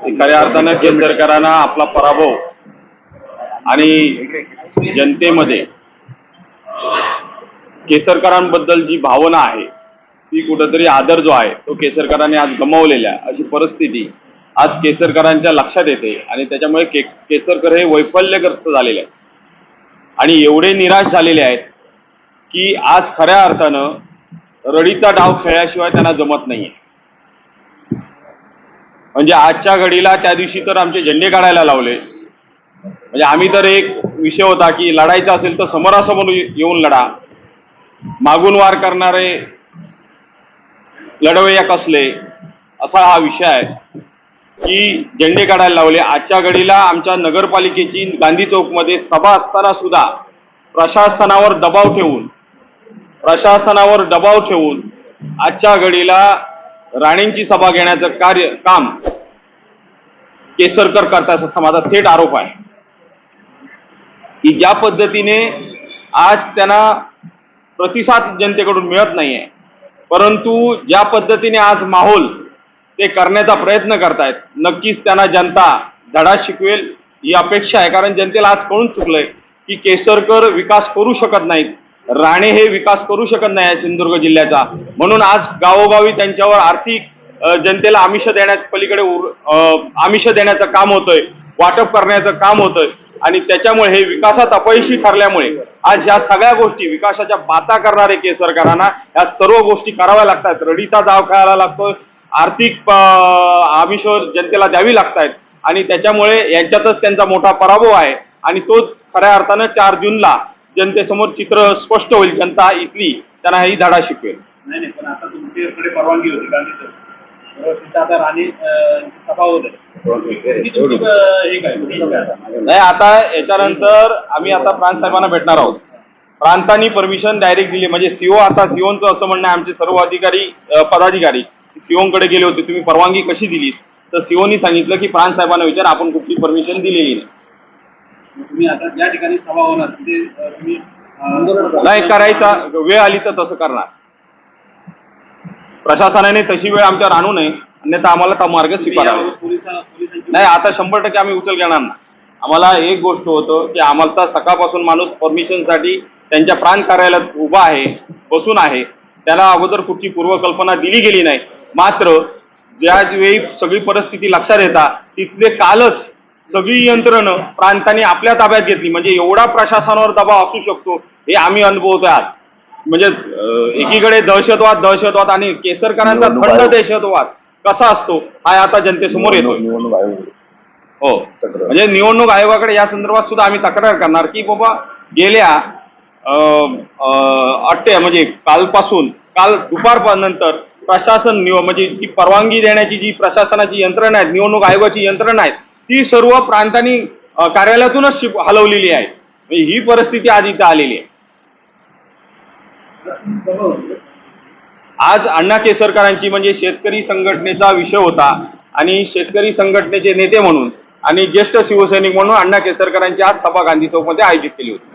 खऱ्या अर्थानं केंद्रकरांना आपला पराभव आणि जनतेमध्ये केसरकरांबद्दल जी भावना आहे ती कुठंतरी आदर जो आहे तो केसरकरांनी आज गमावलेला अशी परिस्थिती आज केसरकरांच्या लक्षात येते आणि त्याच्यामुळे के केसरकर हे वैफल्यग्रस्त झालेले आहेत. आणि एवढे निराश झालेले आहेत की आज खऱ्या अर्थानं रडीचा डाव खेळल्याशिवाय त्यांना जमत नाहीये. म्हणजे आजच्या घडीला त्या दिवशी तर आमचे झेंडे काढायला लावले. म्हणजे आम्ही तर एक विषय होता की लढायचा असेल तर समोरासमोर येऊन लढा. मागून वार करणारे लढवय्या कसले? असा हा विषय आहे. की झेंडे काढायला लावले. आजच्या घडीला आमच्या नगरपालिकेची गांधी चौकमध्ये सभा असताना सुद्धा प्रशासनावर दबाव ठेवून प्रशासनावर दबाव ठेवून आजच्या घडीला राणेंची सभा घेण्याचं कार्य काम केसरकर करतात असा माझा थेट आरोप आहे. की ज्या पद्धतीने आज त्यांना प्रतिसाद जनतेकडून मिळत नाहीये परंतु ज्या पद्धतीने आज माहोल ते करण्याचा प्रयत्न करतायत नक्कीच त्यांना जनता धडा शिकवेल ही अपेक्षा आहे. कारण जनतेला आज कळून चुकलंय की केसरकर विकास करू शकत नाहीत. राणे हे विकास करू शकत नाही सिंधुदुर्ग जिल्ह्याचा. म्हणून आज गावोगावी त्यांच्यावर आर्थिक जनतेला आमिष देण्यात पलीकडे उर- आमिष देण्याचं काम होतंय वाटप करण्याचं काम होतंय. आणि त्याच्यामुळे हे विकासात अपयशी ठरल्यामुळे आज ह्या सगळ्या गोष्टी विकासाच्या बाता करणारे केसरकरांना ह्या सर्व गोष्टी कराव्या लागतात. रडीचा जाव खायला लागतोय आर्थिक आमिष जनतेला द्यावी लागतायत. आणि त्याच्यामुळे यांच्यातच त्यांचा मोठा पराभव आहे. आणि तो खऱ्या अर्थानं चार जूनला जनतेसमोर चित्र स्पष्ट होईल जनता इथली त्यांना ही धडा शिकवेल. नाही नाही पण आता तुमच्याकडे परवानगी होती? नाही याच्यानंतर आम्ही आता प्रांत साहेबांना भेटणार आहोत. प्रांतांनी परमिशन डायरेक्ट दिली म्हणजे सीओ आता सीओचं असं म्हणणं आमचे सर्व अधिकारी पदाधिकारी सीओकडे गेले होते तुम्ही परवानगी कशी दिली तर सीओनी सांगितलं की प्रांत साहेबांना विचार आपण कुठली परमिशन दिलेली नाही. तुम्ही आता ज्या ठिकाणी सभा होणार तिथे अं, तुम्ही अं, नाही करायचा वेळ आली तर तसं करणार. प्रशासनाने तशी वेळ आमच्यावर आणू नये अन्यथा आम्हाला तो मार्ग स्वीकारावा. नाही आता शंभर टक्के आम्ही उचल घेणार ना आम्हाला एक गोष्ट होतं की आम्हाला सकाळपासून माणूस परमिशनसाठी त्यांच्या प्रांत कार्यालयात उभा आहे बसून आहे. त्याला अगोदर कुठची पूर्वकल्पना दिली गेली नाही. मात्र ज्या वेळी सगळी परिस्थिती लक्षात येतात तिथले कालच सगळी यंत्रणं प्रांतांनी आपल्या ताब्यात घेतली. म्हणजे एवढा प्रशासनावर दबाव असू शकतो हे आम्ही अनुभवतोय आज. म्हणजे एकीकडे दहशतवाद दहशतवाद आणि केसरकरांचा थंड दहशतवाद कसा असतो हा आता जनतेसमोर येतोय. निवडणूक आयोग. हो. म्हणजे निवडणूक आयोगाकडे या संदर्भात सुद्धा आम्ही तक्रार करणार की बाबा गेल्या अट्टे म्हणजे कालपासून काल दुपारनंतर प्रशासन निव म्हणजे जी परवानगी देण्याची जी प्रशासनाची यंत्रणा आहे निवडणूक आयोगाची यंत्रणा आहे ती सर्व प्रांतांनी कार्यालयातूनच शिप- हलवलेली आहे. म्हणजे ही परिस्थिती आज इथं आलेली आहे. आज अण्णा केसरकरांची म्हणजे शेतकरी संघटनेचा विषय होता आणि शेतकरी संघटनेचे नेते म्हणून आणि ज्येष्ठ शिवसैनिक म्हणून अण्णा केसरकरांची आज सभा गांधी चौकमध्ये आयोजित केली होती.